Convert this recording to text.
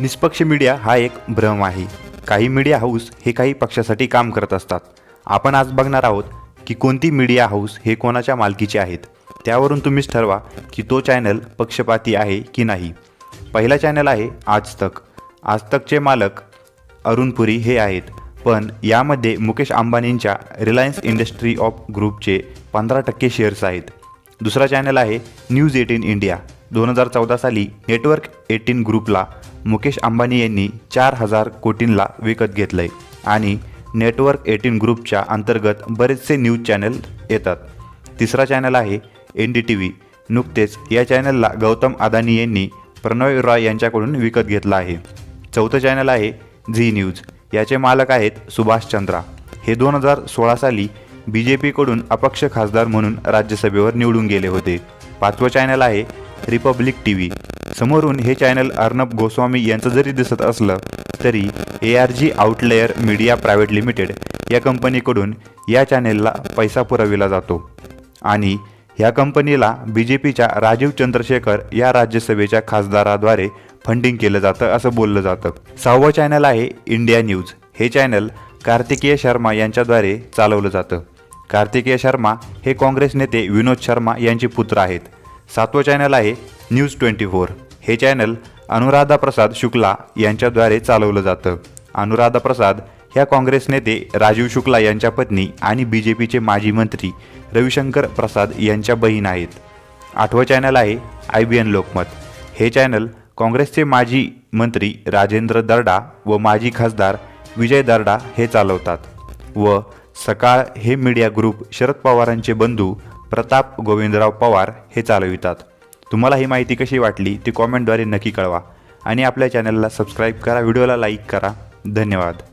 निष्पक्ष मीडिया हा एक भ्रम आहे. काही मीडिया हाऊस हे काही पक्षासाठी काम करत असतात. आपण आज बघणार आहोत की कोणती मीडिया हाऊस हे कोणाच्या मालकीचे आहेत. त्यावरून तुम्हीच ठरवा की तो चॅनल पक्षपाती आहे की नाही. पहिला चॅनल आहे आज तक आज तकचे मालक अरुण पुरी हे आहेत. पण यामध्ये मुकेश अंबानींच्या रिलायन्स इंडस्ट्री ऑफ ग्रुपचे पंधरा टक्के शेअर्स आहेत. दुसरा चॅनल आहे न्यूज एटीन इंडिया. दोन हजार चौदा साली नेटवर्क एटीन ग्रुपला मुकेश अंबानी यांनी चार हजार कोटींला विकत घेतलं आहे आणि नेटवर्क एटीन ग्रुपच्या अंतर्गत बरेचसे न्यूज चॅनल येतात. तिसरा चॅनल आहे एन डी टी व्ही नुकतेच या चॅनलला गौतम अदानी यांनी प्रणय रॉय यांच्याकडून विकत घेतला आहे. चौथं चॅनल आहे झी न्यूज. याचे मालक आहेत सुभाष चंद्रा. हे दोन हजार सोळा साली बी जे पीकडून अपक्ष खासदार म्हणून राज्यसभेवर निवडून गेले होते. पाचवं चॅनल आहे रिपब्लिक टी व्ही समोरून हे चॅनल अर्णब गोस्वामी यांचं जरी दिसत असलं तरी A R G outlier media private limited या कंपनीकडून या चॅनेलला पैसा पुरविला जातो. आणि ह्या कंपनीला बी जे पीच्या राजीव चंद्रशेखर या राज्यसभेच्या खासदाराद्वारे फंडिंग केलं जातं असं बोललं जातं. सहावं चॅनल आहे इंडिया न्यूज हे चॅनल कार्तिकेय शर्मा यांच्याद्वारे चालवलं जातं. कार्तिकेय शर्मा हे काँग्रेस नेते विनोद शर्मा यांचे पुत्र आहेत. सातवं चॅनल आहे न्यूज ट्वेंटी फोर हे चॅनल अनुराधा प्रसाद शुक्ला यांच्याद्वारे चालवलं जातं. अनुराधा प्रसाद ह्या काँग्रेस नेते राजीव शुक्ला यांच्या पत्नी आणि बी जे पीचे माजी मंत्री रविशंकर प्रसाद यांच्या बहीण आहेत. आठवं चॅनल आहे आय बी एन लोकमत. हे चॅनल काँग्रेसचे माजी मंत्री राजेंद्र दर्डा व माजी खासदार विजय दर्डा हे चालवतात व सकाळ हे मीडिया ग्रुप शरद पवारांचे बंधू प्रताप गोविंदराव पवार हे चालवितात. तुम्हाला ही माहिती कशी वाटली ती कॉमेंटद्वारे नक्की कळवा. आणि आपल्या चॅनलला सबस्क्राईब करा व्हिडिओला लाईक करा. धन्यवाद.